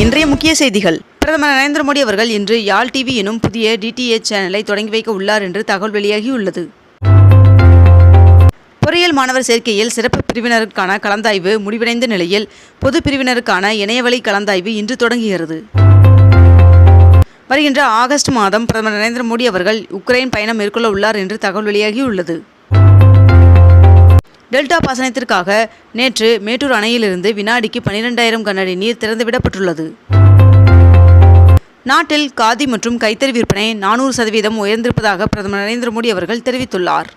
இன்றைய முக்கிய செய்திகள். பிரதமர் நரேந்திர மோடி அவர்கள் இன்று யாழ் டிவி எனும் புதிய டிடிஎச் சேனலை தொடங்கி வைக்க உள்ளார் என்று தகவல் வெளியாகியுள்ளது. பொறியியல் மாணவர் சேர்க்கையில் சிறப்பு பிரிவினருக்கான கலந்தாய்வு முடிவடைந்த நிலையில் பொது பிரிவினருக்கான இணையவழி கலந்தாய்வு இன்று தொடங்குகிறது. வருகின்ற ஆகஸ்ட் மாதம் பிரதமர் நரேந்திர மோடி அவர்கள் உக்ரைன் பயணம் மேற்கொள்ள உள்ளார் என்று தகவல் வெளியாகியுள்ளது. டெல்டா பாசனத்திற்காக நேற்று மேட்டூர் அணையிலிருந்து வினாடிக்கு பனிரெண்டாயிரம் கனஅடி நீர் திறந்துவிடப்பட்டுள்ளது. நாட்டில் காதி மற்றும் கைத்தறி விற்பனை நானூறு சதவீதம் உயர்ந்திருப்பதாக பிரதமர் நரேந்திர மோடி அவர்கள் தெரிவித்துள்ளார்.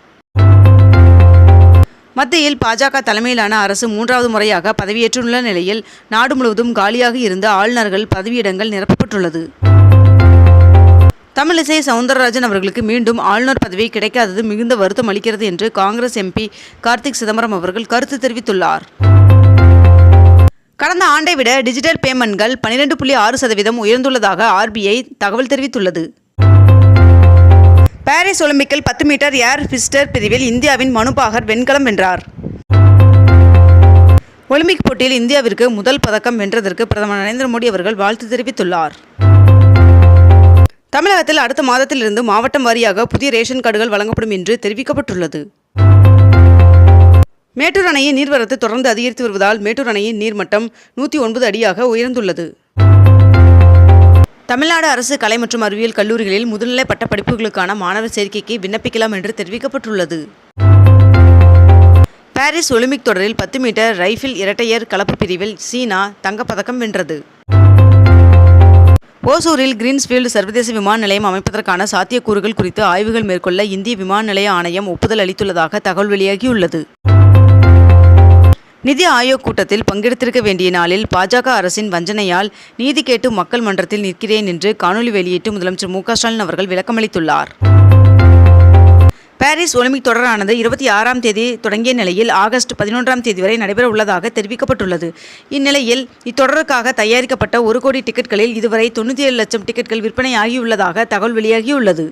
மத்தியில் பாஜக தலைமையிலான அரசு மூன்றாவது முறையாக பதவியேற்றுள்ள நிலையில் நாடு முழுவதும் காலியாக இருந்த ஆளுநர்கள் பதவியிடங்கள் நிரப்பப்பட்டுள்ளது. தமிழிசை சவுந்தரராஜன் அவர்களுக்கு மீண்டும் ஆளுநர் பதவி கிடைக்காதது மிகுந்த வருத்தம் அளிக்கிறது என்று காங்கிரஸ் எம்பி கார்த்திக் சிதம்பரம் அவர்கள் கருத்து தெரிவித்துள்ளார். கடந்த ஆண்டை விட டிஜிட்டல் பேமெண்ட்கள் பனிரெண்டு புள்ளி ஆறு சதவீதம் உயர்ந்துள்ளதாக ஆர்பிஐ தகவல் தெரிவித்துள்ளது. பாரிஸ் ஒலிம்பிக்கில் பத்து மீட்டர் ஏர் பிஸ்டர் பிரிவில் இந்தியாவின் மனுபாகர் வெண்கலம் வென்றார். ஒலிம்பிக் போட்டியில் இந்தியாவிற்கு முதல் பதக்கம் வென்றதற்கு பிரதமர் நரேந்திர மோடி அவர்கள் வாழ்த்து தெரிவித்துள்ளார். தமிழகத்தில் அடுத்த மாதத்திலிருந்து மாவட்டம் வாரியாக புதிய ரேஷன் கார்டுகள் வழங்கப்படும் என்று தெரிவிக்கப்பட்டுள்ளது. மேட்டூர் அணையின் நீர்வரத்து தொடர்ந்து அதிகரித்து வருவதால் மேட்டூர் அணையின் நீர்மட்டம் நூற்றி ஒன்பது அடியாக உயர்ந்துள்ளது. தமிழ்நாடு அரசு கலை மற்றும் அறிவியல் கல்லூரிகளில் முதுநிலை பட்ட படிப்புகளுக்கான மாணவர் சேர்க்கைக்கு விண்ணப்பிக்கலாம் என்று தெரிவிக்கப்பட்டுள்ளது. பாரிஸ் ஒலிம்பிக் தொடரில் பத்து மீட்டர் ரைஃபிள் இரட்டையர் கலப்பு பிரிவில் சீனா தங்கப்பதக்கம் வென்றது. ஓசூரில் கிரீன்ஸ்ஃபீல்டு சர்வதேச விமான நிலையம் அமைப்பதற்கான சாத்தியக்கூறுகள் குறித்து ஆய்வுகள் மேற்கொள்ள இந்திய விமான நிலைய ஆணையம் ஒப்புதல் அளித்துள்ளதாக தகவல் வெளியாகியுள்ளது. நிதி ஆயோக் கூட்டத்தில் பங்கெடுத்திருக்க வேண்டிய நாளில் பாஜக அரசின் வஞ்சனையால் நீதி கேட்டு மக்கள் மன்றத்தில் நிற்கிறேன் என்று காணொலி வெளியிட்டு முதலமைச்சர் மு ஸ்டாலின் அவர்கள் விளக்கமளித்துள்ளார். பாரிஸ் ஒலிம்பிக் தொடரானது இருபத்தி ஆறாம் தேதி தொடங்கிய நிலையில் ஆகஸ்ட் பதினொன்றாம் தேதி வரை நடைபெற உள்ளதாக தெரிவிக்கப்பட்டுள்ளது. இந்நிலையில் இத்தொடருக்காக தயாரிக்கப்பட்ட ஒரு கோடி டிக்கெட்களில் இதுவரை தொண்ணூற்றி ஏழு லட்சம் டிக்கெட்கள் விற்பனையாகியுள்ளதாக தகவல் வெளியாகியுள்ளது.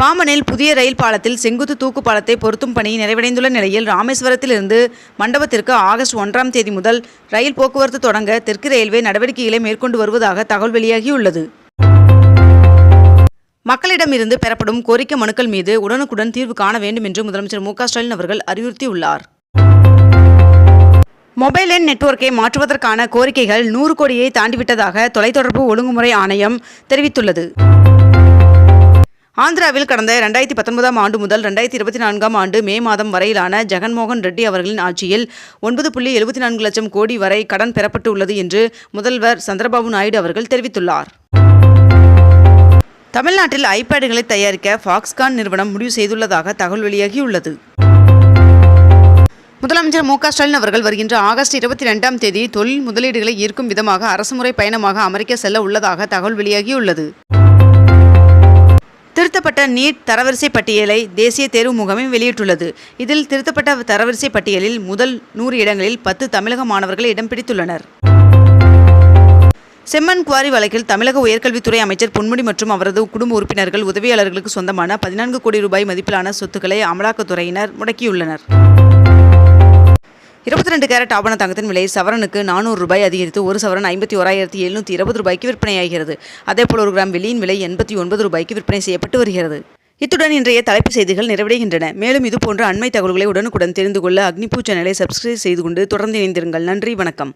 பாம்பனில் புதிய ரயில் பாலத்தில் செங்குத்து தூக்கு பாலத்தை பொருத்தும் பணி நிறைவடைந்துள்ள நிலையில் ராமேஸ்வரத்திலிருந்து மண்டபத்திற்கு ஆகஸ்ட் ஒன்றாம் தேதி முதல் ரயில் போக்குவரத்து தொடங்க தெற்கு ரயில்வே நடவடிக்கைகளை மேற்கொண்டு வருவதாக தகவல் வெளியாகியுள்ளது. மக்களிடமிருந்து பெறப்படும் கோரிக்கை மனுக்கள் மீது உடனுக்குடன் தீர்வு காண வேண்டும் என்று முதலமைச்சர் மு ஸ்டாலின் அவர்கள் அறிவுறுத்தியுள்ளார். மொபைல் எண் நெட்வொர்க்கை மாற்றுவதற்கான கோரிக்கைகள் நூறு கோடியை தாண்டிவிட்டதாக தொலைத்தொடர்பு ஒழுங்குமுறை ஆணையம் தெரிவித்துள்ளது. ஆந்திராவில் கடந்த ரெண்டாயிரத்தி பத்தொன்பதாம் ஆண்டு முதல் ரெண்டாயிரத்தி இருபத்தி நான்காம் ஆண்டு மே மாதம் வரையிலான ஜெகன்மோகன் ரெட்டி அவர்களின் ஆட்சியில் ஒன்பது புள்ளி எழுபத்தி நான்கு லட்சம் கோடி வரை கடன் பெறப்பட்டு உள்ளது என்று முதல்வர் சந்திரபாபு நாயுடு அவர்கள் தெரிவித்துள்ளார். தமிழ்நாட்டில் ஐபேடுகளை தயாரிக்க ஃபாக்ஸ்கான் நிறுவனம் முடிவு செய்துள்ளதாக தகவல் வெளியாகியுள்ளது. முதலமைச்சர் மு ஸ்டாலின் அவர்கள் வருகின்ற ஆகஸ்ட் இருபத்தி ரெண்டாம் தேதி தொழில் முதலீடுகளை ஈர்க்கும் விதமாக அரசுமுறை பயணமாக அமெரிக்க செல்ல உள்ளதாக தகவல் வெளியாகியுள்ளது. திருத்தப்பட்ட நீட் தரவரிசை பட்டியலை தேசிய தேர்வு முகமை வெளியிட்டுள்ளது. இதில் திருத்தப்பட்ட தரவரிசை பட்டியலில் முதல் நூறு இடங்களில் பத்து தமிழக மாணவர்கள் இடம் பிடித்துள்ளனர். செம்மன் குவாரி வழக்கில் தமிழக உயர்கல்வித்துறை அமைச்சர் பொன்முடி மற்றும் அவரது குடும்ப உறுப்பினர்கள் உதவியாளர்களுக்கு சொந்தமான பதினான்கு கோடி ரூபாய் மதிப்பிலான சொத்துக்களை அமலாக்கத்துறையினர் முடக்கியுள்ளனர். இருபத்தி ரெண்டு கேரட் ஆபண தங்கத்தின் விலை சவரனுக்கு நானூறு ரூபாய் அதிகரித்து ஒரு சவரன் ஐம்பத்தி ஓராயிரத்தி எழுநூற்றி இருபது ரூபாய்க்கு விற்பனையாகிறது. அதேபோல் ஒரு கிராம் வெள்ளியின் விலை எண்பத்தி ஒன்பது ரூபாய்க்கு விற்பனை செய்யப்பட்டு வருகிறது. இத்துடன் இன்றைய தலைப்பு செய்திகள் நிறைவடைகின்றன. மேலும் இதுபோன்ற அண்மை தகவல்களை உடனுக்குடன் தெரிந்து கொள்ள அக்னிபூ சேனலை சப்ஸ்கிரைப் செய்து கொண்டு தொடர்ந்து இணைந்திருங்கள். நன்றி வணக்கம்.